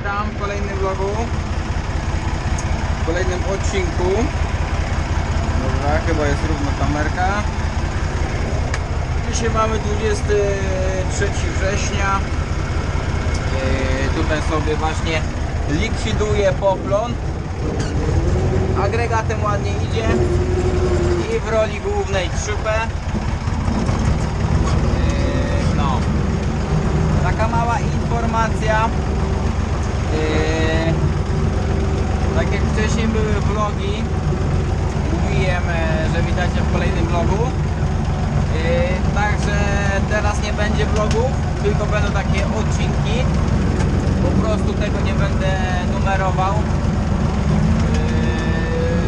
witam w kolejnym vlogu. W kolejnym odcinku. Dobra, chyba jest równo kamerka. Dzisiaj mamy 23 września. Yy, Tutaj sobie właśnie likwiduję poplon. Agregatem ładnie idzie. I w roli głównej 3P Yy, No. Taka mała informacja Yy, tak jak wcześniej były vlogi, mówiłem, e, że widzicie w kolejnym vlogu. Yy, Także teraz nie będzie vlogów, tylko będą takie odcinki. Po prostu tego nie będę numerował, yy,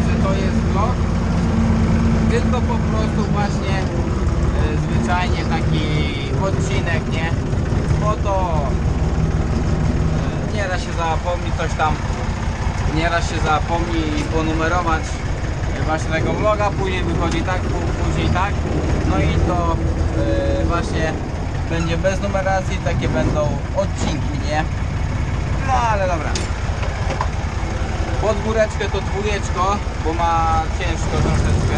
że to jest vlog. Tylko po prostu właśnie zwyczajnie taki odcinek, nie? Bo to nieraz się zapomni coś tam, nieraz się zapomni ponumerować właśnie tego vloga, później wychodzi tak, pó- później tak, no i to e, właśnie będzie bez numeracji, takie będą odcinki, nie? No ale dobra. Pod góreczkę to dwójeczko, bo ma ciężko troszeczkę.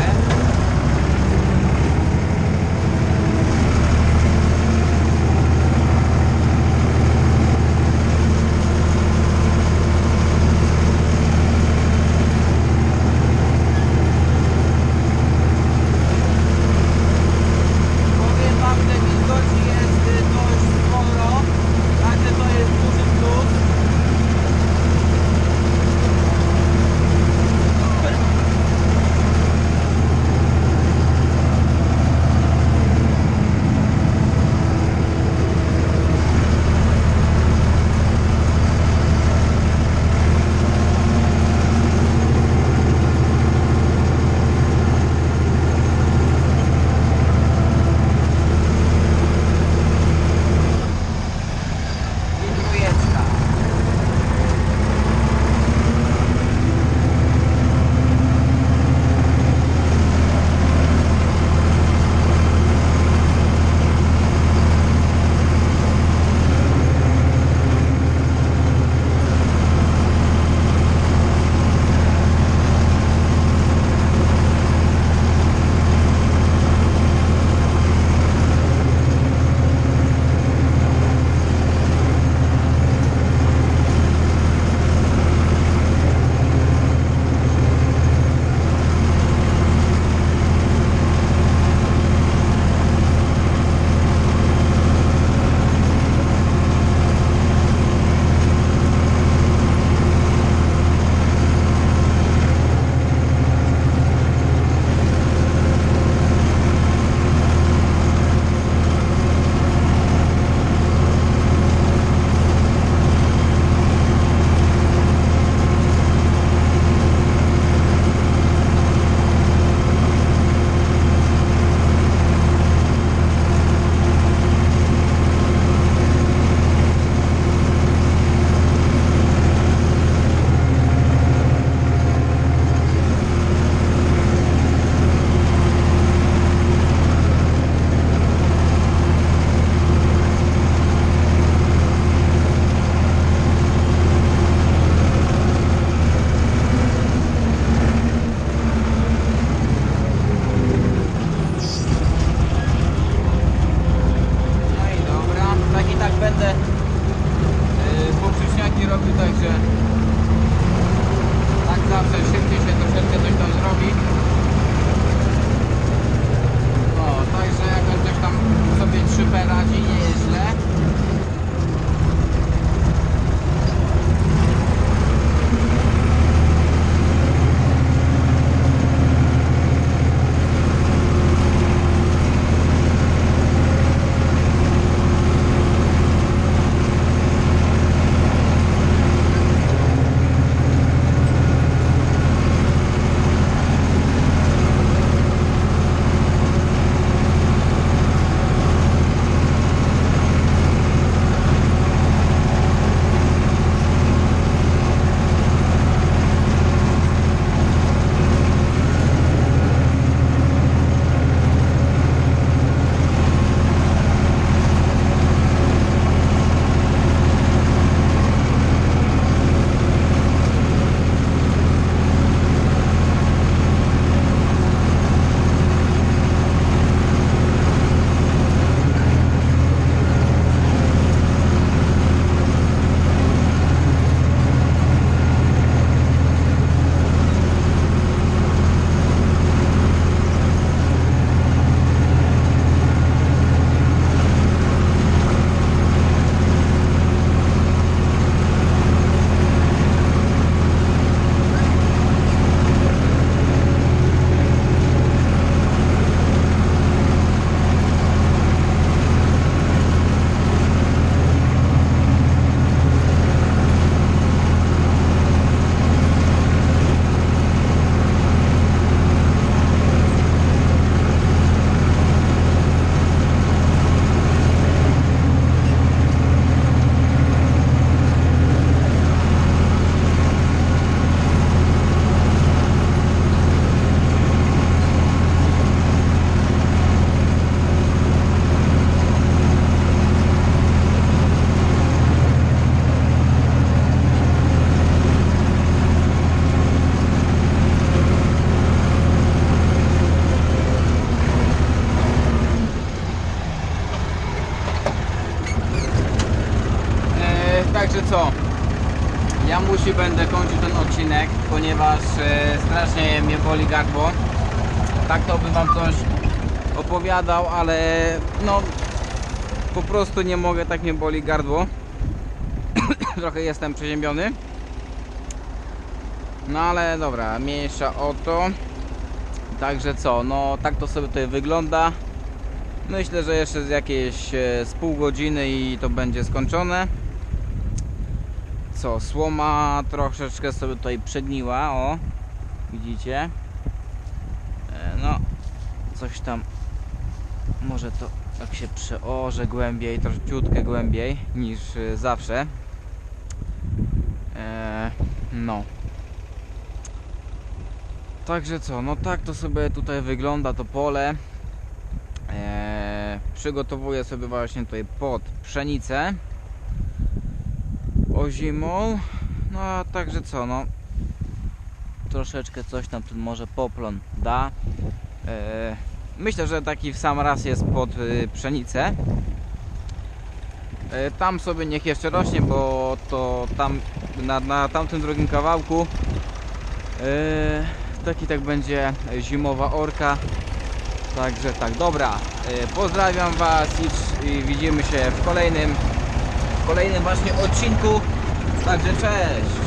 Będę kończył ten odcinek, ponieważ e, strasznie mnie boli gardło. Tak to bym wam coś opowiadał, ale no po prostu nie mogę, tak mnie boli gardło. Trochę jestem przeziębiony. No ale dobra, mniejsza o to. Także co, no tak to sobie tutaj wygląda. Myślę, że jeszcze z jakieś e, z pół godziny i to będzie skończone. Co, słoma troszeczkę sobie tutaj przegniła, o. Widzicie? E, No, coś tam może to tak się przeorze głębiej, troszeczkę głębiej niż e, zawsze. E, no. Także co, no tak to sobie tutaj wygląda to pole. Przygotowuję sobie właśnie tutaj pod pszenicę ozimą. No a także co, no troszeczkę coś tam tu może poplon da. Eee, myślę, że taki w sam raz jest pod y, pszenicę. E, Tam sobie niech jeszcze rośnie, bo to tam na, na tamtym drugim kawałku e, taki tak będzie zimowa orka. Także tak, dobra. e, Pozdrawiam Was i, widzimy się w kolejnym kolejnym właśnie odcinku. Także cześć!